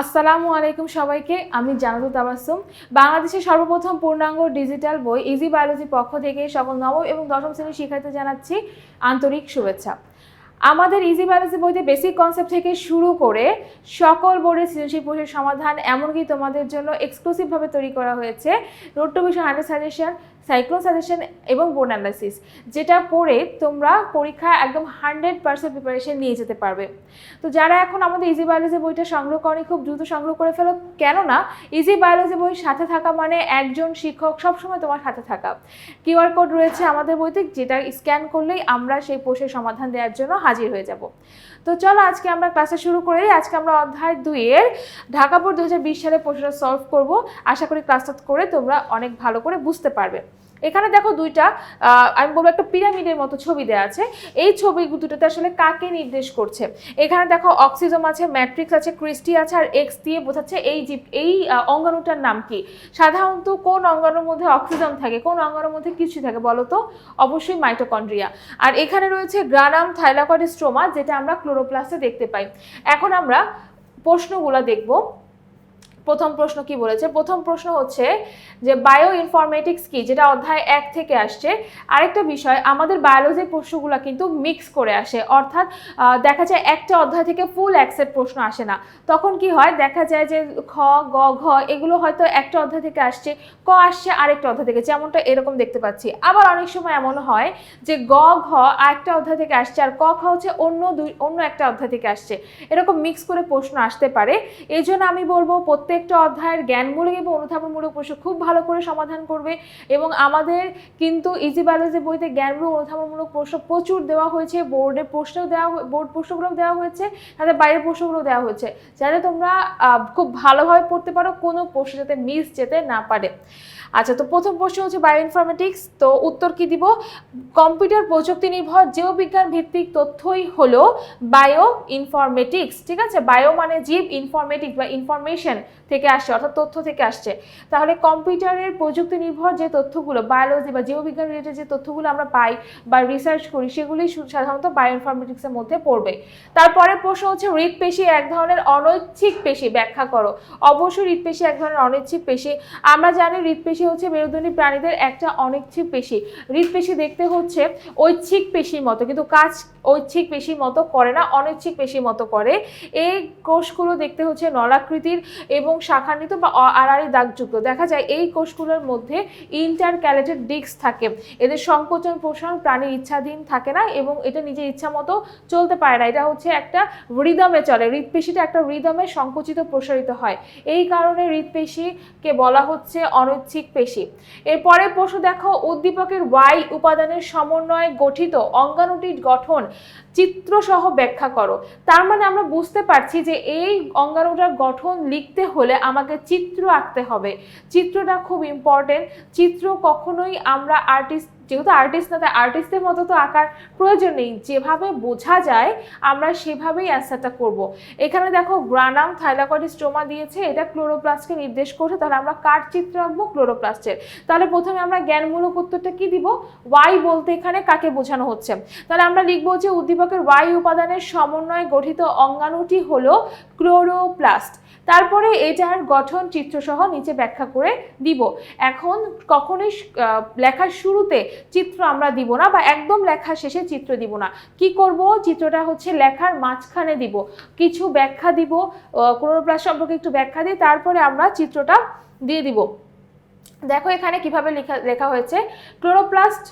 আসসালামু আলাইকুম সবাইকে, আমি জানাতু তাবাসুম। বাংলাদেশের সর্বপ্রথম পূর্ণাঙ্গ ডিজিটাল বই ইজি বায়োলজি পক্ষ থেকে সকল নবম এবং দশম শ্রেণির শিক্ষার্থী জানাচ্ছি আন্তরিক শুভেচ্ছা। আমাদের ইজি বায়োলজি বইতে বেসিক কনসেপ্ট থেকে শুরু করে সকল বোর্ডের সৃজনশীল প্রশ্নের সমাধান, এমনকি তোমাদের জন্য এক্সক্লুসিভভাবে তৈরি করা হয়েছে। নোট টু বিষয় হান্ড্রেড সাজেশন সাইক্লোন সাজেশন এবং বোর্ড অ্যানালাইসিস, যেটা পড়ে তোমরা পরীক্ষায় একদম হান্ড্রেড পার্সেন্ট প্রিপারেশন নিয়ে যেতে পারবে। তো যারা এখন আমাদের ইজি বায়োলজি বইটা সংগ্রহ করেনি, খুব দ্রুত সংগ্রহ করে ফেলো। কেননা ইজি বায়োলজি বই সাথে থাকা মানে একজন শিক্ষক সবসময় তোমার সাথে থাকা। কিউআর কোড রয়েছে আমাদের বইতে, যেটা স্ক্যান করলেই আমরা সেই প্রশ্নের সমাধান দেওয়ার জন্য হাজির হয়ে যাব। তো চলো আজকে আমরা ক্লাসে শুরু করে। আজকে আমরা অধ্যায় দুইয়ের ঢাকা বোর্ড দু সালে প্রশ্নটা সলভ করব। আশা করি ক্লাসটা করে তোমরা অনেক ভালো করে বুঝতে পারবে। এখানে দেখো দুইটা আমি বলব একটা পিরামিডের মতো ছবি দেওয়া আছে। এই ছবি দুটোতে আসলে কাকে নির্দেশ করছে? এখানে দেখো অক্সিজম আছে, ম্যাট্রিক্স আছে, ক্রিস্টি আছে, আর এক্স দিয়ে বোঝাচ্ছে এই জীব, এই অঙ্গাণুটার নাম কি? সাধারণত কোন অঙ্গাণুর মধ্যে অক্সিজেন থাকে, কোন অঙ্গাণুর মধ্যে কিছু থাকে বলো তো অবশ্যই মাইটোকন্ড্রিয়া। আর এখানে রয়েছে গ্রানাম থাইলাকয়েড স্ট্রোমা, যেটা আমরা ক্লোরোপ্লাস্টে দেখতে পাই। এখন আমরা প্রশ্নগুলো দেখব। প্রথম প্রশ্ন কি বলেছে? প্রথম প্রশ্ন হচ্ছে যে বায়ো ইনফরমেটিক্স কি? যেটা অধ্যায় এক থেকে আসছে। আরেকটা বিষয়, আমাদের বায়োলজির প্রশ্নগুলো কিন্তু মিক্স করে আসে। অর্থাৎ দেখা যায় একটা অধ্যায় থেকে ফুল অ্যাকসেপ্ট প্রশ্ন আসে না। তখন কি হয়? দেখা যায় যে খ, গ, ঘ, এগুলো হয়তো একটা অধ্যায় থেকে আসছে, ক আসছে, আরেকটা অধ্যায় থেকে। যেমনটা এরকম দেখতে পাচ্ছি। আবার অনেক সময় এমন হয় যে গ, ঘ আরেকটা অধ্যায় থেকে আসছে আর ক খ হচ্ছে অন্য দুই, অন্য একটা অধ্যায় থেকে আসছে। এরকম মিক্স করে প্রশ্ন আসতে পারে। এই জন্য আমি বলব প্রত্যেকটা অধ্যায়ের জ্ঞানমূলক এবং অনুধাবনমূলক প্রশ্ন খুব ভালো করে সমাধান করবে এবং আমাদের কিন্তু ইজি বায়োলজি বইতে জ্ঞানমূলক অনুধাবনমূলক প্রশ্ন প্রচুর দেওয়া হয়েছে বোর্ডের প্রশ্ন দেওয়া বোর্ড প্রশ্নগুলো দেওয়া হয়েছে, তাদের বাইরের প্রশ্নগুলো দেওয়া হয়েছে। যাতে তোমরা খুব ভালোভাবে পড়তে পারো, কোনো প্রশ্ন যাতে মিস যেতে না পারে। আচ্ছা তো প্রথম প্রশ্ন হচ্ছে বায়ো ইনফরমেটিক্স তো উত্তর কি দিব? কম্পিউটার প্রযুক্তি নির্ভর জীববিজ্ঞান ভিত্তিক তথ্যই হলো বায়ো ইনফরমেটিক্স ঠিক আছে? বায়ো মানে জীব, ইনফরমেটিক্স বা ইনফরমেশন থেকে আসছে, অর্থাৎ তথ্য থেকে আসছে। তাহলে কম্পিউটারের প্রযুক্তি নির্ভর যে তথ্যগুলো, বায়োলজি বা জীববিজ্ঞান রিলেটেড যে তথ্যগুলো আমরা পাই বা রিসার্চ করি সেগুলি সাধারণত বায়ো ইনফরমেটিক্সের মধ্যে পড়বে। তারপরে প্রশ্ন হচ্ছে হৃদপেশি এক ধরনের অনৈচ্ছিক পেশি, ব্যাখ্যা করো। অবশ্যই হৃদপেশি এক ধরনের অনৈচ্ছিক পেশি। আমরা জানি হৃদপেশি হচ্ছে মেরুদণ্ডী প্রাণীদের একটা অনৈচ্ছিক পেশি। হৃদপেশি দেখতে হচ্ছে ঐচ্ছিক পেশির মতো, কিন্তু কাজ ঐচ্ছিক পেশির মতো করে না, অনৈচ্ছিক পেশির মতো করে। এই কোষগুলো দেখতে হচ্ছে নলাকৃতির এবং শাখান্বিত বা আড়াআড়ি দাগযুক্ত। দেখা যায় এই কোষগুলোর মধ্যে ইন্টার ক্যালেটেড ডিস্ক থাকে। এদের সংকোচন প্রসারণ প্রাণীর ইচ্ছাধীন থাকে না এবং এটা নিজের ইচ্ছা মতো চলতে পারে না। এটা হচ্ছে একটা হৃদমে চলে। হৃদপেশিটা একটা হৃদমে সংকুচিত, প্রসারিত হয়। এই কারণে হৃদপেশিকে বলা হচ্ছে অনৈচ্ছিক পেশি এরপরে প্রশ্ন দেখো, উদ্দীপকের ওয়াই উপাদানের সমন্বয়ে গঠিত অঙ্গাণুটির গঠন চিত্রসহ ব্যাখ্যা করো। তার মানে আমরা বুঝতে পারছি যে এই অঙ্গাণুটার গঠন লিখতে হলে আমাকে চিত্র আঁকতে হবে। চিত্রটা খুব ইম্পর্টেন্ট চিত্র কখনোই আমরা আর্টিস্ট যেহেতু আর্টিস্ট না, তাই আর্টিস্টের মতো তো আঁকার প্রয়োজন নেই। যেভাবে বোঝা যায়, আমরা সেভাবেই অ্যান্সারটা করব। এখানে দেখো, গ্রানাম থাইলাকয়েড স্টোমা দিয়েছে, এটা ক্লোরোপ্লাস্টকে নির্দেশ করছে, তাহলে আমরা কার চিত্র আঁকবো? ক্লোরোপ্লাস্টের। তাহলে প্রথমে আমরা জ্ঞানমূলক উত্তরটা কি দিব? ওয়াই বলতে এখানে কাকে বোঝানো হচ্ছে? তাহলে আমরা লিখব যে উদ্দীপকের ওয়াই উপাদানের সমন্বয়ে গঠিত অঙ্গাণুটি হলো ক্লোরোপ্লাস্ট। তারপরে এটার গঠন চিত্রসহ নিচে ব্যাখ্যা করে দিব। এখন কখনোই লেখার শুরুতে চিত্র আমরা দিব না বা একদম লেখা শেষে চিত্র দিব না। কি করব? চিত্রটা হচ্ছে লেখার মাঝখানে দিব। কিছু ব্যাখ্যা দিব ক্লোরোপ্লাস্ট সম্পর্কে একটু ব্যাখ্যা দিই তারপরে আমরা চিত্রটা দিয়ে দিব। দেখো এখানে কীভাবে লেখা লেখা হয়েছে। ক্লোরোপ্লাস্ট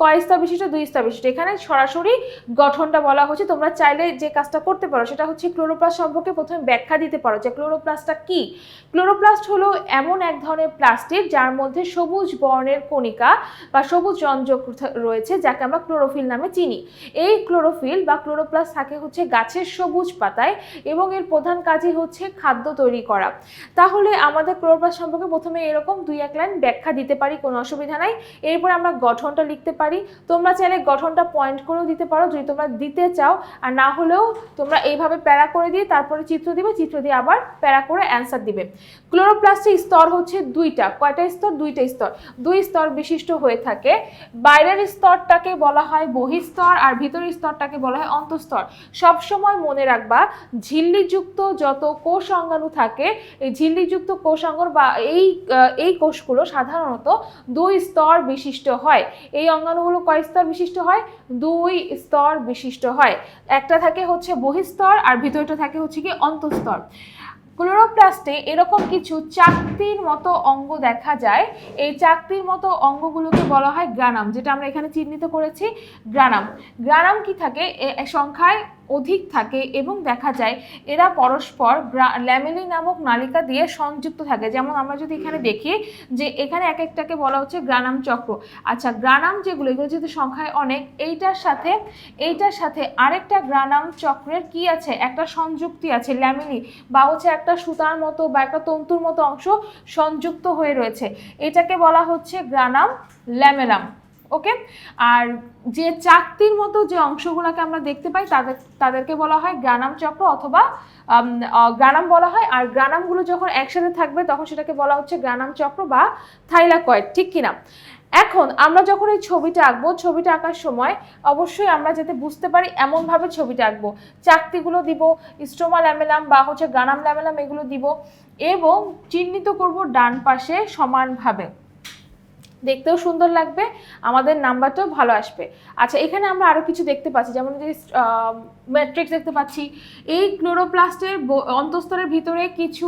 কয় স্তর বিশিষ্ট দুই স্তর বিশিষ্ট। এখানে সরাসরি গঠনটা বলা হচ্ছে, তোমরা চাইলে যে কাজটা করতে পারো, সেটা হচ্ছে ক্লোরোপ্লাস্ট সম্পর্কে প্রথমে ব্যাখ্যা দিতে পারো যে ক্লোরোপ্লাস্টটা কি। ক্লোরোপ্লাস্ট হলো এমন এক ধরনের প্লাস্টিক যার মধ্যে সবুজ বর্ণের কণিকা বা সবুজ রঞ্জক রয়েছে, যাকে আমরা ক্লোরোফিল নামে চিনি। এই ক্লোরোফিল বা ক্লোরোপ্লাস্ট থাকে হচ্ছে গাছের সবুজ পাতায় এবং এর প্রধান কাজই হচ্ছে খাদ্য তৈরি করা। তাহলে আমাদের ক্লোরোপ্লাস্ট সম্পর্কে প্রথমে এরকম দুই এক লাইন ব্যাখ্যা দিতে পারি, কোনো অসুবিধা নাই। এরপর আমরা গঠনটা লিখতে পারি। পারি, তোমরা চাইলে গঠনটা পয়েন্ট করেও দিতে পারো। যদি তোমরা দিতে চাও, আর না হলেও তোমরা এইভাবে প্যারা করে দিয়ে তারপরে চিত্র দিবে, চিত্র দিয়ে আবার প্যারা করে অ্যান্সার দিবে। ক্লোরোপ্লাস্টের স্তর হচ্ছে দুইটা। কয়টা স্তর? দুইটা স্তর। দুই স্তর বিশিষ্ট হয়ে থাকে। বাইরের স্তরটাকে বলা হয় বহিস্তর, আর ভিতরের স্তরটাকে বলা হয় অন্তঃস্তর। সবসময় মনে রাখবা, ঝিল্লিযুক্ত যত কোষ অঙ্গাণু থাকে, এই ঝিল্লিযুক্ত কোষ অঙ্গন বা এই এই কোষগুলো সাধারণত দুই স্তর বিশিষ্ট হয়। এই অঙ্গাণুগুলো কয় স্তর বিশিষ্ট হয়? দুই স্তর বিশিষ্ট হয়। একটা থাকে হচ্ছে বহিস্তর আর ভিতরটা থাকে হচ্ছে কি অন্তঃস্তর। ক্লোরোপ্লাস্টে এরকম কিছু চাকতির মতো অঙ্গ দেখা যায়। এই চাকতির মতো অঙ্গগুলোকে বলা হয় গ্রানাম, যেটা আমরা এখানে চিহ্নিত করেছি গ্রানাম। গ্রানাম কি থাকে? সংখ্যায় অধিক থাকে এবং দেখা যায় এরা পরস্পর ল্যামেলি নামক নালিকা দিয়ে সংযুক্ত থাকে। যেমন আমরা যদি এখানে দেখি যে এখানে এক একটাকে বলা হচ্ছে গ্রানাম চক্র। আচ্ছা গ্রানাম যেগুলো, এগুলো যেহেতু সংখ্যায় অনেক, এইটার সাথে এইটার সাথে আরেকটা গ্রানাম চক্রের কি আছে? একটা সংযুক্তি আছে ল্যামিনি বা হচ্ছে একটা সুতার মতো বা একটা তন্তুর মতো অংশ সংযুক্ত হয়ে রয়েছে। এটাকে বলা হচ্ছে গ্রানাম ল্যামেলাম। ওকে? আর যে চাকতির মতো যে অংশগুলোকে আমরা দেখতে পাই, তাদের, তাদেরকে বলা হয় গ্রানাম চক্র অথবা গ্রানাম বলা হয়। আর গ্রানামগুলো যখন একসাথে থাকবে, তখন সেটাকে বলা হচ্ছে গ্রানাম চক্র বা থাইলাকয়েড, ঠিক কিনা? এখন আমরা যখন এই ছবিটা আঁকবো, ছবিটা আঁকার সময় অবশ্যই আমরা যাতে বুঝতে পারি এমনভাবে ছবিটা আঁকবো। চাকতিগুলো দিব, স্ট্রোমা ল্যামেলাম বা হচ্ছে গ্রানাম ল্যামেলাম এগুলো দিব এবং চিহ্নিত করব ডান পাশে সমানভাবে। দেখতেও সুন্দর লাগবে, আমাদের নাম্বারটাও ভালো আসবে। আচ্ছা এখানে আমরা আরও কিছু দেখতে পাচ্ছি, যেমন যে ম্যাট্রিক্স দেখতে পাচ্ছি। এই ক্লোরোপ্লাস্টের অন্তঃস্তরের ভিতরে কিছু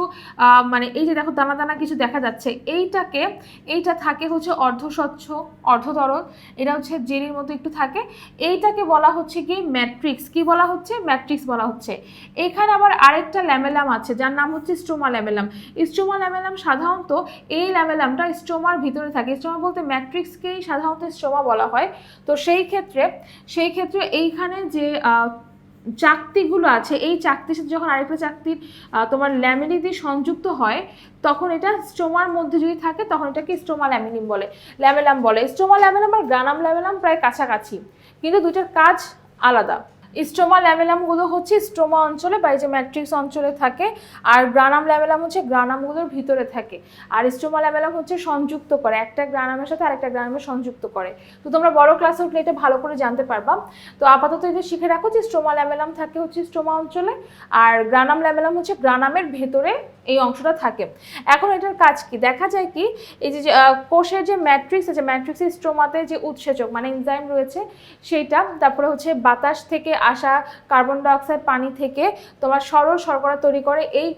মানে এই যে দেখো দানা দানা কিছু দেখা যাচ্ছে, এইটাকে, এইটা থাকে হচ্ছে অর্ধস্বচ্ছ অর্ধতরল এটা হচ্ছে জেলির মতো একটু থাকে। এইটাকে বলা হচ্ছে কি ম্যাট্রিক্স কি বলা হচ্ছে? ম্যাট্রিক্স বলা হচ্ছে। এখানে আবার আরেকটা ল্যামেলাম আছে, যার নাম হচ্ছে স্ট্রোমা ল্যামেলাম স্ট্রোমা ল্যামেলাম সাধারণত এই ল্যামেলামটা স্ট্রোমার ভিতরে থাকে। স্ট্রোমা বলতে ম্যাট্রিক্সকেই সাধারণত স্ট্রোমা বলা হয়। তো সেই ক্ষেত্রে সেই ক্ষেত্রে এইখানে যে চাকতিগুলো আছে, এই চাকতির সাথে যখন আরেকটা চাকতির তোমার ল্যামিনি দিয়ে সংযুক্ত হয়, তখন এটা স্টোমার মধ্যে যদি থাকে, তখন এটাকে স্টোমা ল্যামিনিম বলে, ল্যামেলাম বলে। স্টোমা ল্যামেলাম আর গ্রানাম ল্যামেলাম প্রায় কাছাকাছি, কিন্তু দুইটার কাজ আলাদা। স্ট্রোমা ল্যামেলামগুলো হচ্ছে স্ট্রোমা অঞ্চলে বা এই যে ম্যাট্রিক্স অঞ্চলে থাকে, আর গ্রানাম ল্যামেলাম হচ্ছে গ্রানামগুলোর ভিতরে থাকে। আর স্ট্রোমা ল্যামেলাম হচ্ছে সংযুক্ত করে, একটা গ্রানামের সাথে আরেকটা গ্রানামে সংযুক্ত করে। তো তোমরা বড় ক্লাসে উঠলে এটা ভালো করে জানতে পারবা। তো আপাতত এটা শিখে রাখো যে স্ট্রোমা ল্যামেলাম থাকে হচ্ছে স্ট্রোমা অঞ্চলে, আর গ্রানাম ল্যামেলাম হচ্ছে গ্রানামের ভেতরে এই অংশটা থাকে। এখন এটার কাজ কি? দেখা যায় কি, এই যে কোষের যে ম্যাট্রিক্স আছে ম্যাট্রিক্সের স্ট্রোমাতে যে উৎসেচক মানে এনজাইম রয়েছে, সেইটা, তারপরে হচ্ছে বাতাস থেকে আসা কার্বন ডাইঅক্সাইড পানি থেকে তোমার সরল শর্করা তৈরি করে এই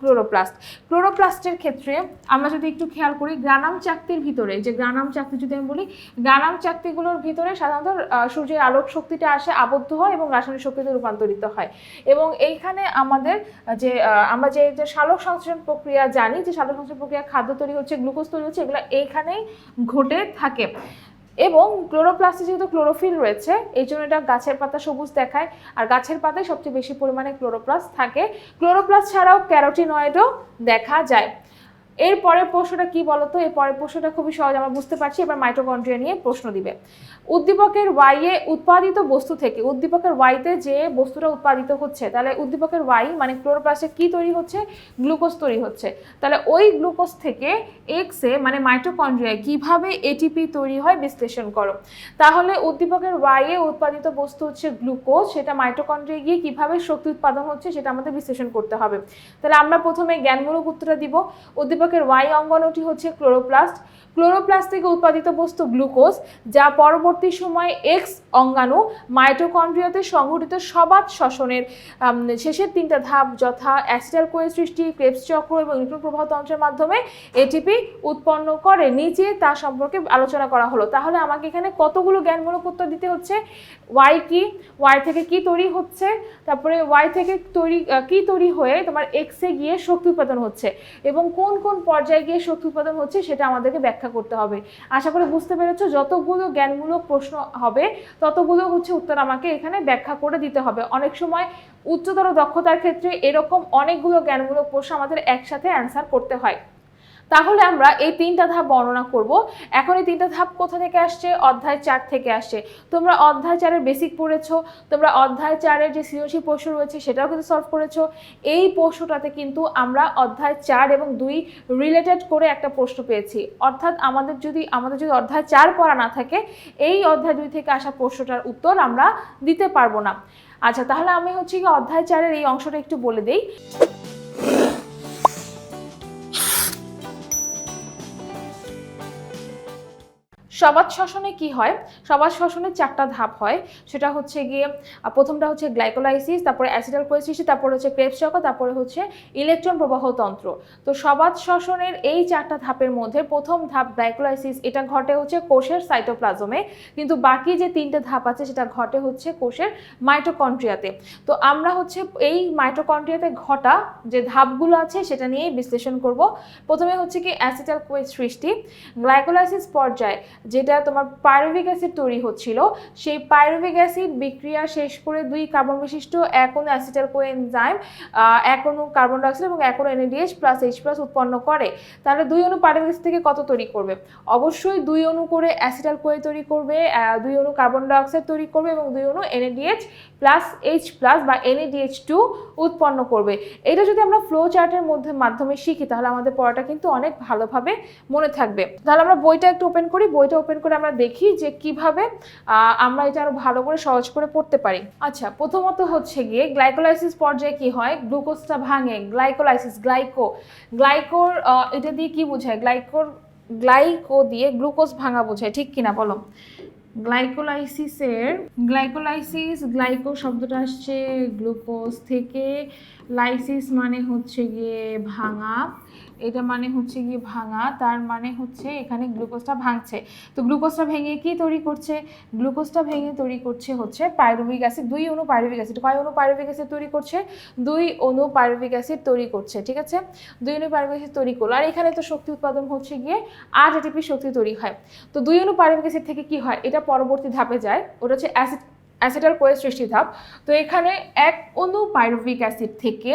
ক্লোরোপ্লাস্ট ক্লোরোপ্লাস্টের ক্ষেত্রে আমরা যদি একটু খেয়াল করি, গ্রানাম চাকতির ভিতরে, যে গ্রানাম চাকতি যদি আমি বলি, গ্রানাম চাকতিগুলোর ভিতরে সাধারণত সূর্যের আলোক শক্তিটা আসে আবদ্ধ হয় এবং রাসায়নিক শক্তিতে রূপান্তরিত হয়। এবং এইখানে আমাদের যে আমরা যে যে সালোক সংশ্লেষণ প্রক্রিয়া জানি, যে সালোক সংশ্লেষণ প্রক্রিয়া খাদ্য তৈরি হচ্ছে, গ্লুকোজ তৈরি হচ্ছে, এগুলো এইখানেই ঘটে থাকে। এবং ক্লোরোপ্লাস্টে যেহেতু ক্লোরোফিল রয়েছে, এই জন্য এটা গাছের পাতা সবুজ দেখায়। আর গাছের পাতায় সবচেয়ে বেশি পরিমাণে ক্লোরোপ্লাস্ট থাকে। ক্লোরোপ্লাস্ট ছাড়াও ক্যারোটিনয়েডও দেখা যায়। এর পরের প্রশ্নটা কি বলতো? এর পরের প্রশ্নটা খুবই সহজ, আমরা বুঝতে পারছি। এবার মাইটোকন্ড্রিয়া নিয়ে প্রশ্ন দিবে। উদ্দীপকের ওয়াই এ উৎপাদিত বস্তু থেকে, উদ্দীপকের ওয়াইতে যে বস্তুটা উৎপাদিত হচ্ছে, তাহলে উদ্দীপকের ওয়াই মানে ক্লোরোপ্লাস্টে কি তৈরি হচ্ছে? গ্লুকোজ তৈরি হচ্ছে। তাহলে ওই গ্লুকোজ থেকে এক্সে মানে মাইটোকন্ড্রিয়ায় কীভাবে এটিপি তৈরি হয় বিশ্লেষণ করো। তাহলে উদ্দীপকের ওয়াইয়ে উৎপাদিত বস্তু হচ্ছে গ্লুকোজ সেটা মাইটোকন্ড্রিয়া গিয়ে কীভাবে শক্তি উৎপাদন হচ্ছে সেটা আমাদের বিশ্লেষণ করতে হবে। তাহলে আমরা প্রথমে জ্ঞানমূলক উত্তরটা দিব। উদ্দীপকের ওয়াই অঙ্গনটি হচ্ছে ক্লোরোপ্লাস্ট। ক্লোরোপ্লাস্ট থেকে উৎপাদিত বস্তু গ্লুকোজ, যা পরবর্তী সময়ে এক্স অঙ্গাণু মাইটোকন্ড্রিয়াতে সংঘটিত সবাত শ্বসনের শেষের তিনটা ধাপ যথা অ্যাসিডাল কোয়ে সৃষ্টি ক্রেবস চক্র এবং নিউট্রন প্রবাহ তন্ত্রের মাধ্যমে এটিপি উৎপন্ন করে। নিচে তা সম্পর্কে আলোচনা করা হলো। তাহলে আমাকে এখানে কতগুলো জ্ঞানমূলক উত্তর দিতে হচ্ছে? ওয়াই কি? ওয়াই থেকে কি তৈরি হচ্ছে? তারপরে ওয়াই থেকে তৈরি কি তৈরি হয়ে তোমার এক্সে গিয়ে শক্তি উৎপাদন হচ্ছে? এবং কোন কোন পর্যায়ে গিয়ে শক্তি উৎপাদন হচ্ছে, সেটা আমাদেরকে ব্যাখ্যা করতে হবে। আশা করি বুঝতে পেরেছ, যতগুলো জ্ঞানমূলক প্রশ্ন হবে, ততগুলো হচ্ছে উত্তর আমাকে এখানে ব্যাখ্যা করে দিতে হবে। অনেক সময় উচ্চতর দক্ষতার ক্ষেত্রে এরকম অনেকগুলো জ্ঞানমূলক প্রশ্ন আমাদের একসাথে অ্যান্সার করতে হয়। তাহলে আমরা এই তিনটা ধাপ বর্ণনা করব। এখন এই তিনটা ধাপ কোথা থেকে আসছে? অধ্যায় চার থেকে আসছে। তোমরা অধ্যায় চারের বেসিক পড়েছো, তোমরা অধ্যায় চারের যে সৃজনশীল প্রশ্ন রয়েছে সেটাও কিন্তু সলভ করেছ। এই প্রশ্নটাতে কিন্তু আমরা অধ্যায় চার এবং দুই রিলেটেড করে একটা প্রশ্ন পেয়েছি। অর্থাৎ আমাদের যদি আমাদের যদি অধ্যায় চার পড়া না থাকে, এই অধ্যায় দুই থেকে আসা প্রশ্নটার উত্তর আমরা দিতে পারব না। আচ্ছা তাহলে আমি হচ্ছে কি অধ্যায় চারের এই অংশটা একটু বলে দিই। সবাদ শ্বসনে কি হয়? সবাদ শ্বসনের চারটা ধাপ হয়। সেটা হচ্ছে গিয়ে প্রথমটা হচ্ছে গ্লাইকোলাইসিস, তারপরে অ্যাসিডাল কোয়েস সৃষ্টি তারপরে হচ্ছে ক্রেবস চক্র, তারপরে হচ্ছে ইলেকট্রন প্রবাহ তন্ত্র। তো সবাদ শ্বসনের এই চারটা ধাপের মধ্যে প্রথম ধাপ গ্লাইকোলাইসিস, এটা ঘটে হচ্ছে কোষের সাইটোপ্লাজমে। কিন্তু বাকি যে তিনটে ধাপ আছে, সেটা ঘটে হচ্ছে কোষের মাইটোকন্ট্রিয়াতে তো আমরা হচ্ছে এই মাইটোকন্ট্রিয়াতে ঘটা যে ধাপগুলো আছে, সেটা নিয়েই বিশ্লেষণ করব। প্রথমে হচ্ছে কি অ্যাসিটাল কোয়েস সৃষ্টি। গ্লাইকোলাইসিস পর্যায়ে যেটা তোমার পাইরুভিক অ্যাসিড তৈরি হচ্ছিল, সেই পাইরুভিক অ্যাসিড বিক্রিয়া শেষ করে দুই কার্বন বিশিষ্ট অণু অ্যাসিটাল কোএনজাইম এক অণু কার্বন ডাইঅক্সাইড এবং এক এনএডিএস প্লাস এইচ প্লাস উৎপন্ন করে। তাহলে দুই অণু পাইরুভিক অ্যাসিড থেকে কত তৈরি করবে? অবশ্যই দুই অণু করে অ্যাসিটাল কোয়ে তৈরি করবে দুই অণু কার্বন ডাইঅক্সাইড তৈরি করবে এবং দুই অণু এনএডিএইচ প্লাস এইচ প্লাস বা এনএডিএইচ টু উৎপন্ন করবে। এটা যদি আমরা ফ্লো চার্টের মধ্যে মাধ্যমে শিখি, তাহলে আমাদের পড়াটা কিন্তু অনেক ভালোভাবে মনে থাকবে। তাহলে আমরা বইটা একটু ওপেন করি। বইটা ওপেন করে আমরা দেখি যে কীভাবে আমরা এটা আরও ভালো করে, সহজ করে পড়তে পারি। আচ্ছা প্রথমত হচ্ছে গিয়ে গ্লাইকোলাইসিস পর্যায়ে কি হয়? গ্লুকোজটা ভাঙে। গ্লাইকোলাইসিস গ্লাইকো গ্লাইকোর এটা দিয়ে কি বোঝায়? গ্লাইকোর গ্লাইকো দিয়ে গ্লুকোজ ভাঙা বোঝায়। ঠিক কিনা বলো? গ্লাইকোলাইসিসের গ্লাইকোলাইসিস গ্লাইকো শব্দটা আসছে গ্লুকোজ থেকে লাইসিস মানে হচ্ছে গিয়ে ভাঙা। এটা মানে হচ্ছে গিয়ে ভাঙা, তার মানে হচ্ছে এখানে গ্লুকোজটা ভাঙছে। তো গ্লুকোজটা ভেঙে কি তৈরি করছে? গ্লুকোজটা ভেঙে তৈরি করছে হচ্ছে পাইরুভিক অ্যাসিড, দুই অণু পাইরুভিক অ্যাসিড। কয় অণু পাইরুভিক অ্যাসিড তৈরি করছে? দুই অণু পাইরুভিক অ্যাসিড তৈরি করছে, ঠিক আছে? দুই অণু পাইরুভিক অ্যাসিড তৈরি করল। আর এখানে তো শক্তি উৎপাদন হচ্ছে গিয়ে আট এটিপি শক্তি তৈরি হয়। তো দুই অণু পাইরুভিক অ্যাসিড থেকে কি হয়? এটা পরবর্তী ধাপে যায়। ওটা হচ্ছে অ্যাসিড অ্যাসিটাল কোয়ে সৃষ্টি ধাপ তো এখানে এক অণু পাইরুভিক অ্যাসিড থেকে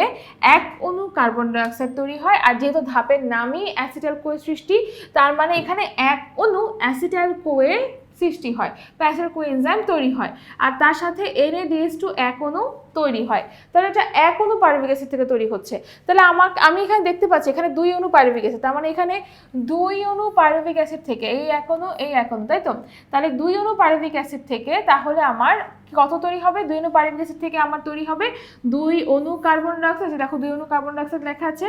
এক অণু কার্বন ডাইঅক্সাইড তৈরি হয়, আর যেহেতু ধাপের নামই অ্যাসিটাল কোয়ে সৃষ্টি, তার মানে এখানে এক অণু অ্যাসিটাল কোয়ে সৃষ্টি হয় প্যাসের কোএনজাইম তৈরি হয়। আর তার সাথে এনএডিএস টু এক অণু তৈরি হয়। তাহলে এটা এক অণু পাইরুভিক অ্যাসিড থেকে তৈরি হচ্ছে। তাহলে আমার, আমি এখানে দেখতে পাচ্ছি, এখানে দুই অণু পাইরুভিক অ্যাসিড তার মানে এখানে দুই অণু পাইরুভিক অ্যাসিড থেকে, এই এক অণু এই এক অণু তাই তো? তাহলে দুই অণু পাইরুভিক অ্যাসিড থেকে তাহলে আমার কত তৈরি হবে? দুই অণু পাইরুভিক অ্যাসিড থেকে আমার তৈরি হবে দুই অণু কার্বন ডাইঅক্সাইড দেখো দুই অণু কার্বন ডাইঅক্সাইড লেখা আছে।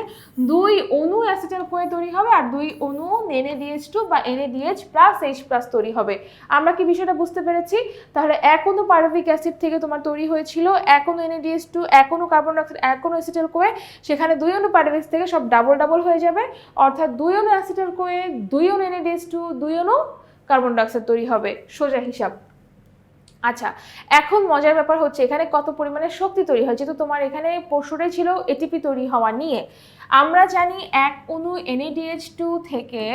দুই অণু অ্যাসিটাল কোয়ে তৈরি হবে আর দুই অণু এনএডিএইচ টু বা এনএডিএইচ প্লাস এইচ প্লাস তৈরি হবে। আমরা কি বিষয়টা বুঝতে পেরেছি? তাহলে এক অনু পাইরুভিক অ্যাসিড থেকে তোমার তৈরি হয়েছিল, এক অণু এনএডিএইচ টু অণু কার্বন ডাইঅক্সাইড অণু অ্যাসিটাল কোয়ে সেখানে দুই অণু পাইরুভিক থেকে সব ডাবল ডাবল হয়ে যাবে। অর্থাৎ দুই অণু অ্যাসিটাল কোয়ে দুই অণু এনএডিএইচ টু দুই অণু কার্বন ডাইঅক্সাইড তৈরি হবে। সোজা হিসাব। আচ্ছা এখন মজার ব্যাপার হচ্ছে, এখানে কত পরিমাণে শক্তি তৈরি হয়? যেহেতু তোমার এখানে পরশুটাই ছিল এটিপি তৈরি হওয়া নিয়ে। আমরা জানি এক অণু এনএডিএইচ টু থেকে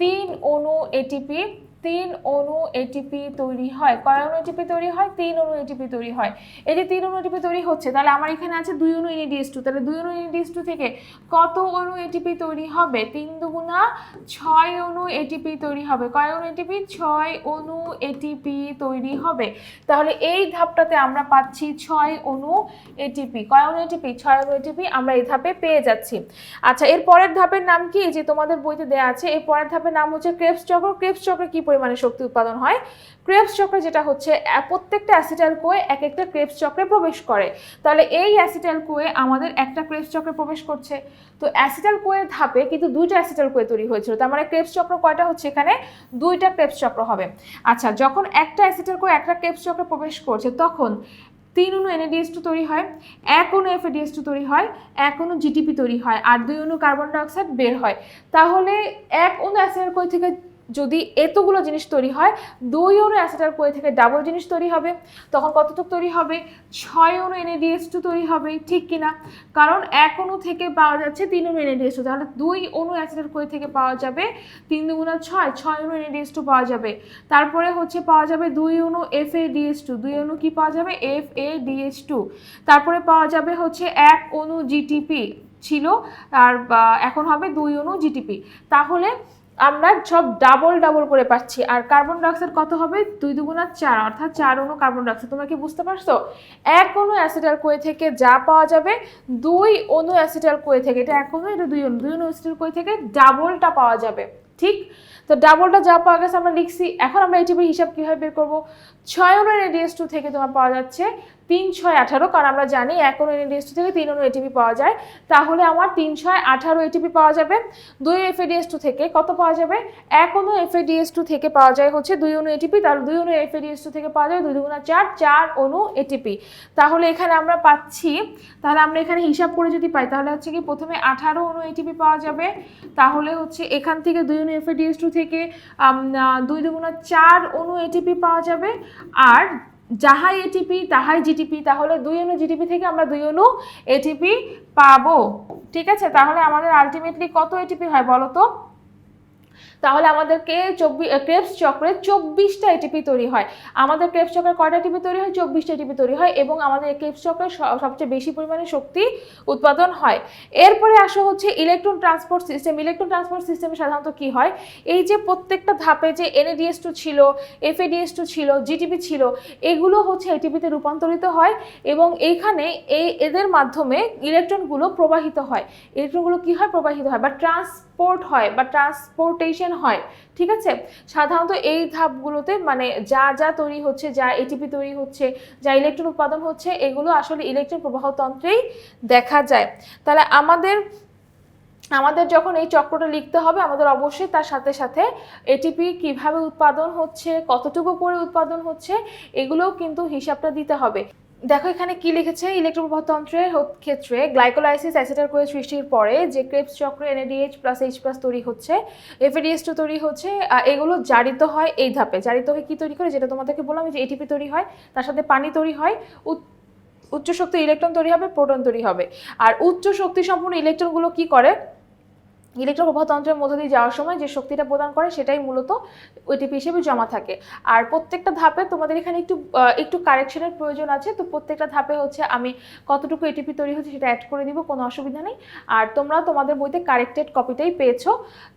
তিন অণু এটিপি তিন অণু এটিপি তৈরি হয় কয় অণু এটিপি তৈরি হয় তিন অণু এটিপি তৈরি হয় এই যে তিন অণু এটিপি তৈরি হচ্ছে তাহলে আমার এখানে আছে দুই অণু এনএডিএস টু তাহলে দুই অণু এনএডিএস টু থেকে কত অণু এটিপি তৈরি হবে তিন দুগুণা ছয় অণু এটিপি তৈরি হবে কয় অণু এটিপি ছয় অণু এটিপি তৈরি হবে তাহলে এই ধাপটাতে আমরা পাচ্ছি ছয় অণু এটিপি কয় অণু এটিপি ছয় অণু এটিপি আমরা এই ধাপে পেয়ে যাচ্ছি আচ্ছা এর পরের ধাপের নাম কি যে তোমাদের বইতে দেওয়া আছে এই পরের ধাপের নাম হচ্ছে ক্রেপস চক্র ক্রেপস চক্রে কি পরিমাণে শক্তি উৎপাদন হয়। ক্রেপস চক্রে যেটা হচ্ছে প্রত্যেকটা অ্যাসিটাল কোয়ে এক একটা ক্রেপস চক্রে প্রবেশ করে। তাহলে এই অ্যাসিটাল কোয়ে আমাদের একটা ক্রেপস চক্রে প্রবেশ করছে। তো অ্যাসিটাল কোয়ের ধাপে কিন্তু দুইটা অ্যাসিটাল কোয়ে তৈরি হয়েছিল। তার মানে ক্রেপস চক্র কয়টা হচ্ছে? এখানে দুইটা ক্রেপস চক্র হবে। আচ্ছা যখন একটা অ্যাসিটাল কোয়ে একটা ক্রেপস চক্রে প্রবেশ করছে, তখন তিন অণু এনএডিএস টু তৈরি হয়, এক অণু এফএডিএস টু তৈরি হয়, এক অণু জিটিপি তৈরি হয়, আর দুই অণু কার্বন ডাইঅক্সাইড বের হয়। তাহলে এক অণু অ্যাসিটাল কোয়ে থেকে যদি এতগুলো জিনিস তৈরি হয়, দুই অণু অ্যাসিটাল কোয়ে থেকে ডাবল জিনিস তৈরি হবে। তখন কতটুকু তৈরি হবে? ছয় অণু এনএডিএস টু তৈরি হবে, ঠিক কিনা? কারণ এক অনু থেকে পাওয়া যাচ্ছে তিন অণু এনএডিএস টু তাহলে দুই অণু অ্যাসিটাল কোয়ে থেকে পাওয়া যাবে তিন দুগুণা ছয় ছয় অণু এনএডিএস টু পাওয়া যাবে। তারপরে হচ্ছে পাওয়া যাবে দুই অণু এফ এ ডিএস টু দুই অণু কি পাওয়া যাবে? এফ এ ডিএস টু তারপরে পাওয়া যাবে হচ্ছে এক অণু জিটিপি ছিল, আর এখন হবে দুই অণু জিটিপি তাহলে আমরা সব ডাবল ডাবল করে পাচ্ছি। আর কার্বন ডাইঅক্সাইড কত হবে? দুই দুগুণা চার, অর্থাৎ চার অণু কার্বন ডাইঅক্সাইড তোমরা কি বুঝতে পারছ? এক অণু অ্যাসিটাল কোয়ে থেকে যা পাওয়া যাবে, দুই অণু অ্যাসিটাল কোয়ে থেকে, এটা এক অণু এটা দুই অণু দুই অণু অ্যাসিটাল কোয়ে থেকে ডাবলটা পাওয়া যাবে, ঠিক? তো ডাবলটা যা পাওয়া গেছে আমরা লিখছি। এখন আমরা এটিপির হিসাব কীভাবে বের করব? ছয় অণু এনএডিএস টু থেকে তোমার পাওয়া যাচ্ছে তিন ছয় আঠারো, কারণ আমরা জানি এক অণু এনএডিএস টু থেকে তিন অনু এটিপি পাওয়া যায়। তাহলে আমার তিন ছয় আঠারো এটিপি পাওয়া যাবে। দুই এফএডিএস টু থেকে কত পাওয়া যাবে? এক অণু এফএডিএস টু থেকে পাওয়া যায় হচ্ছে দুই অণু এটিপি তাহলে দুই অণু এফএডিএস টু থেকে পাওয়া যায় দুই দুগুণা চার চার অণু এটিপি তাহলে এখানে আমরা পাচ্ছি, তাহলে আমরা এখানে হিসাব করে যদি পাই, তাহলে হচ্ছে কি প্রথমে আঠারো অনু এটিপি পাওয়া যাবে। তাহলে হচ্ছে এখান থেকে দুই অণু এফএডিএস টু থেকে দুই দুগুণা চার অণু এটিপি পাওয়া যাবে। আর যাহাই এটিপি তাহাই জিটিপি তাহলে দুই অনু জিটিপি থেকে আমরা দুই অনু এটিপি পাবো। ঠিক আছে? তাহলে আমাদের আলটিমেটলি কত এটিপি হয় বলো তো? তাহলে আমাদেরকে চব্বিশ ক্রেপস চক্রে চব্বিশটা এটিপি তৈরি হয়। আমাদের ক্রেপস চক্রে কয়টা এটিপি তৈরি হয়? চব্বিশটা এটিপি তৈরি হয় এবং আমাদের ক্রেপস চক্রে সবচেয়ে বেশি পরিমাণে শক্তি উৎপাদন হয়। এরপরে আসো হচ্ছে electron transport system electron transport সিস্টেমে সাধারণত কি হয়? এই যে প্রত্যেকটা ধাপে যে এনএডিএস টু ছিল এফএডিএস টু ছিল জিটিপি ছিল, এগুলো হচ্ছে এটিপিতে রূপান্তরিত হয় এবং এইখানে এই, এদের মাধ্যমে ইলেকট্রনগুলো প্রবাহিত হয়। ইলেকট্রনগুলো কি হয়? প্রবাহিত হয় বা ট্রান্সপোর্ট হয় বা ট্রান্সপোর্টেশন হয়, ঠিক আছে? সাধারণত এই ধাপগুলোতে মানে যা যা তৈরি হচ্ছে, যা এটিপি তৈরি হচ্ছে, যা ইলেকট্রন উৎপাদন হচ্ছে, এগুলো আসলে ইলেকট্রন প্রবাহতন্ত্রেই দেখা যায়। তাহলে আমাদের আমাদের যখন এই চক্রটা লিখতে হবে, আমাদের অবশ্যই তার সাথে সাথে এটিপি কীভাবে উৎপাদন হচ্ছে, কতটুকু করে উৎপাদন হচ্ছে, এগুলোও কিন্তু হিসাবটা দিতে হবে। দেখো এখানে কি লিখেছে? ইলেকট্রন প্রবাহতন্ত্রের ক্ষেত্রে গ্লাইকোলাইসিস অ্যাসিটার করে সৃষ্টির পরে যে ক্রেপস চক্র এনএডিএইচ প্লাস এইচ প্লাস তৈরি হচ্ছে এফএডিএস টু তৈরি হচ্ছে এগুলো জারিত হয় এই ধাপে। জারিত হয়ে কী তৈরি করে? যেটা তোমাদেরকে বললাম যে এটিপি তৈরি হয়, তার সাথে পানি তৈরি হয় উচ্চ শক্তি ইলেকট্রন তৈরি হবে, প্রোটন তৈরি হবে। আর উচ্চ শক্তি সম্পূর্ণ ইলেকট্রনগুলো কি করে? ইলেকট্রন প্রবাহতন্ত্রের মধ্য দিয়ে যাওয়ার সময় যে শক্তিটা প্রদান করে সেটাই মূলত ওটিপি হিসেবে জমা থাকে। আর প্রত্যেকটা ধাপে তোমাদের এখানে একটু একটু কারেকশনের প্রয়োজন আছে, তো প্রত্যেকটা ধাপে হচ্ছে আমি কতটুকু এটিপি তৈরি হচ্ছে সেটা অ্যাড করে দিব, কোনো অসুবিধা নেই। আর তোমরা তোমাদের বইতে কারেক্টেড কপিটাই পেয়েছ।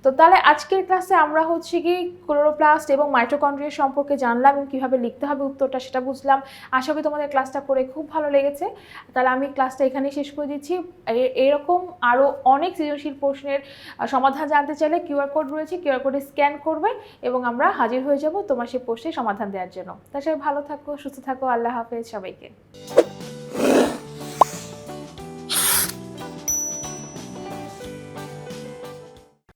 তো তাহলে আজকের ক্লাসে আমরা হচ্ছে কি ক্লোরোপ্লাস্ট এবং মাইটোকন্ড্রিয়া সম্পর্কে জানলাম এবং কীভাবে লিখতে হবে উত্তরটা সেটা বুঝলাম। আশা করি তোমাদের ক্লাসটা করে খুব ভালো লেগেছে। তাহলে আমি ক্লাসটা এখানেই শেষ করে দিচ্ছি। এরকম আরও অনেক সৃজনশীল প্রশ্নের সমাধান জানতে চাইলে কিউআর কোড রয়েছে কিউআর কোডে স্ক্যান করবে এবং আমরা হাজির হয়ে যাব তোমার সেই পোস্টে সমাধান দেওয়ার জন্য। তার সাথে ভালো থাকো, সুস্থ থাকো, আল্লাহ হাফেজ সবাইকে।